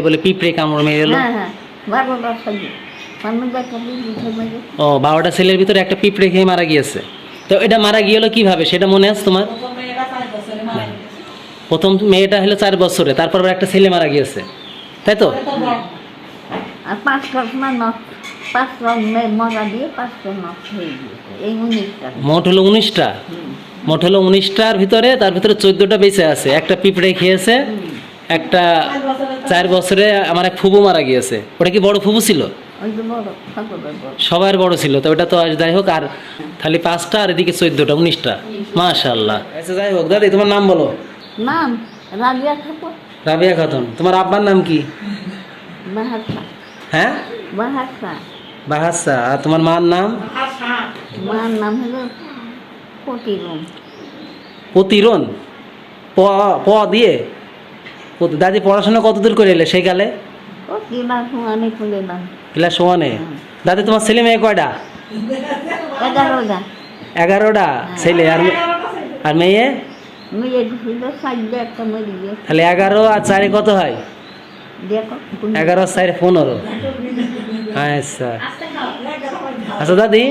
বলে পিঁপড়ে কামড় মেরে এলো। হ্যাঁ হ্যাঁ। ও বারোটা ছেলের ভিতরে একটা পিঁপড়ে খেয়ে মারা গিয়েছে। তো এটা মারা গিয়েলো কীভাবে? সেটা মনে আছে তোমার? প্রথম মেয়েটা হলো চার বছরে তারপর একটা ছেলে মারা গিয়েছে। তাই তো? মোট হলো উনিশটা? মোট হলো উনিশটার ভিতরে তার ভিতরে চোদ্দটা বেঁচে আছে। একটা পিঁপড়ে খেয়েছে একটা চার বছরে আমার এক ফুবু মারা গিয়েছে। ওটা কি বড় ফুবু ছিল? সবার বড় ছিল তো ওটা তো আজ যাই হোক আর খালি পাঁচটা আর এদিকে চোদ্দটা উনিশটা। মাশাল্লাহ আচ্ছা যাই হোক দাদি তোমার নাম বলো। নাম? রাজিয়া ঠাকুর রাবিয়া খাতুন। তোমার আব্বার নাম কি? হ্যাঁ? বাহাসা আর তোমার মার নাম? মার নাম হলো ফটিরুম প্রতিরণ প প দিয়ে? প্রতি- দাদি পড়াশোনা কতদূর করে এলে সেই কালে ও কি না শুনানি খুলে না ক্লাস ওয়ানে? দাদি তোমার ছেলে মেয়ে কয়টা এগারোটা। এগারোটা ছেলে আর আর মেয়ে? তাহলে এগারো আর চারে কত হয়? এগারো চারে পনেরো। আচ্ছা। আচ্ছা দাদি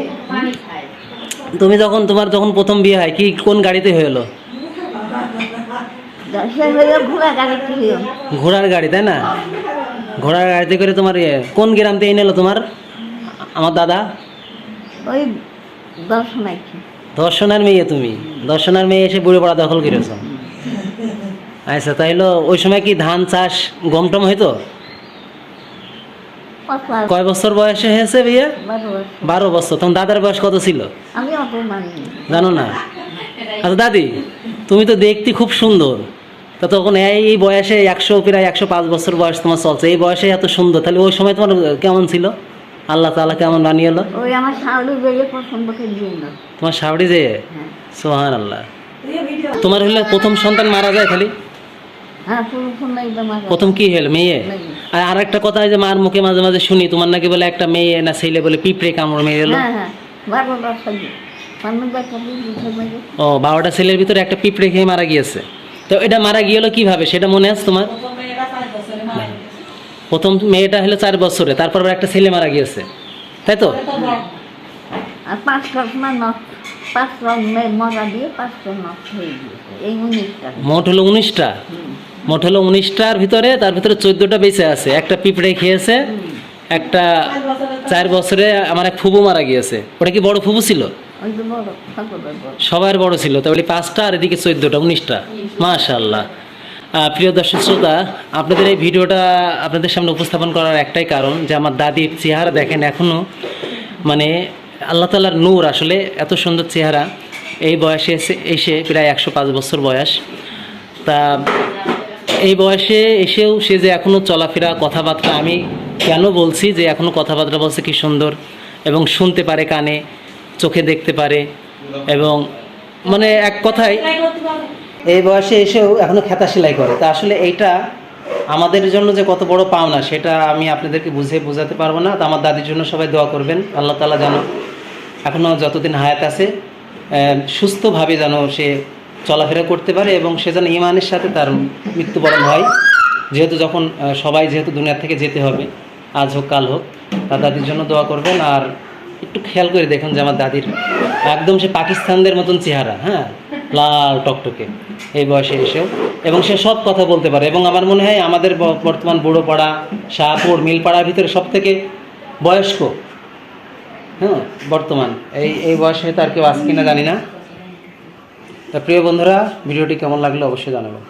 তুমি যখন তোমার যখন প্রথম বিয়ে হয় কি কোন গাড়িতে হলো সে হলো ঘোড়া গাড়ি ছিল ঘোড়ার গাড়ি তাই না? ঘোড়ার গাড়িতে করে তোমার ইয়ে কোন গ্রাম থেকে নিলো তোমার? আমার দাদা? ওই দর্শনার মেয়ে তুমি। দর্শনার মেয়ে এসে বুড়ে পড়া দখল করেছ। আচ্ছা তাই হলো ওই সময় কি ধান চাষ গম টম হইতো কয় বছর বয়সে হয়েছে বিয়ে? বারো বছর। তখন দাদার বয়স কত ছিল? জানো না? আচ্ছা দাদি। তুমি তো দেখতে খুব সুন্দর। তা তখন এই বয়সে একশো প্রায় একশো পাঁচ বছর বয়স তোমার চলছে। এই বয়সে এত সুন্দর। তাহলে ওই সময় তোমার কেমন ছিল? আল্লাহ তাআলা কেমন বানিয়ে এলো? ওই আমার দিয়ে তোমার সাবড়ি যে? হ্যাঁ। সোহান আল্লাহ তোমার হলে প্রথম সন্তান মারা যায় খালি? হ্যাঁ প্রথম কি হলো মেয়ে? আর আর একটা কথা যে মার মুখে মাঝে মাঝে শুনি তোমার নাকি বলে একটা মেয়ে না ছেলে বলে পিঁপড়ে কামড় মেরে এলো। ও বারোটা ছেলের ভিতরে একটা পিঁপড়ে খেয়ে মারা গিয়েছে। তো এটা মারা গিয়েলো কীভাবে? সেটা মনে আছে তোমার? প্রথম মেয়েটা হলো চার বছরে তারপর একটা ছেলে মারা গিয়েছে। তাই তো? মোট হলো উনিশটা? মোট হলো উনিশটার ভিতরে তার ভিতরে চোদ্দটা বেঁচে আছে। একটা পিঁপড়ে খেয়েছে একটা চার বছরে আমার এক ফুবু মারা গিয়েছে। ওটা কি বড় ফুবু ছিল? সবার বড় ছিল, তাহলে পাঁচটা আর এদিকে চোদ্দোটা, উনিশটা। মাশাল্লাহ প্রিয় দর্শক শ্রোতা, আপনাদের এই ভিডিওটা আপনাদের সামনে উপস্থাপন করার একটাই কারণ যে আমার দাদির চেহারা দেখেন এখনও মানে আল্লাহ তালার নূর আসলে এত সুন্দর চেহারা। এই বয়সে এসে এসে প্রায় একশো পাঁচ বছর বয়স। তা এই বয়সে এসেও সে যে এখনও চলাফেরা, কথাবার্তা আমি কেন বলছি যে এখনও কথাবার্তা বলছে কি সুন্দর এবং শুনতে পারে কানে। চোখে দেখতে পারে এবং মানে এক কথায় এই বয়সে এসেও এখনও খেতা সেলাই করে। তা আসলে এইটা আমাদের জন্য যে কত বড় পাওনা সেটা আমি আপনাদেরকে বুঝে বোঝাতে পারব না। তো আমার দাদির জন্য সবাই দোয়া করবেন। আল্লাহ তালা যেন এখনও যতদিন হায়াত আছে সুস্থভাবে যেন সে চলাফেরা করতে পারে এবং সে যেন ইমানের সাথে তার মৃত্যুবরণ হয়। যেহেতু যখন সবাই যেহেতু দুনিয়া থেকে যেতে হবে আজ হোক কাল হোক তার দাদির জন্য দোয়া করবেন। আর একটু খেয়াল করে দেখুন যে আমার দাদির একদম সে পাকিস্তানদের মতন চেহারা হ্যাঁ? লাল টকটকে এই বয়সে এসেও। এবং সে সব কথা বলতে পারে। এবং আমার মনে হয় আমাদের বর্তমান বুড়ো পাড়া শাহপুর, মিলপাড়ার ভিতরে সব থেকে বয়স্ক হ্যাঁ? বর্তমান। এই এই বয়সে তার কেউ আছে কিনা জানি না। তা প্রিয় বন্ধুরা, ভিডিওটি কেমন লাগল অবশ্যই জানাবেন।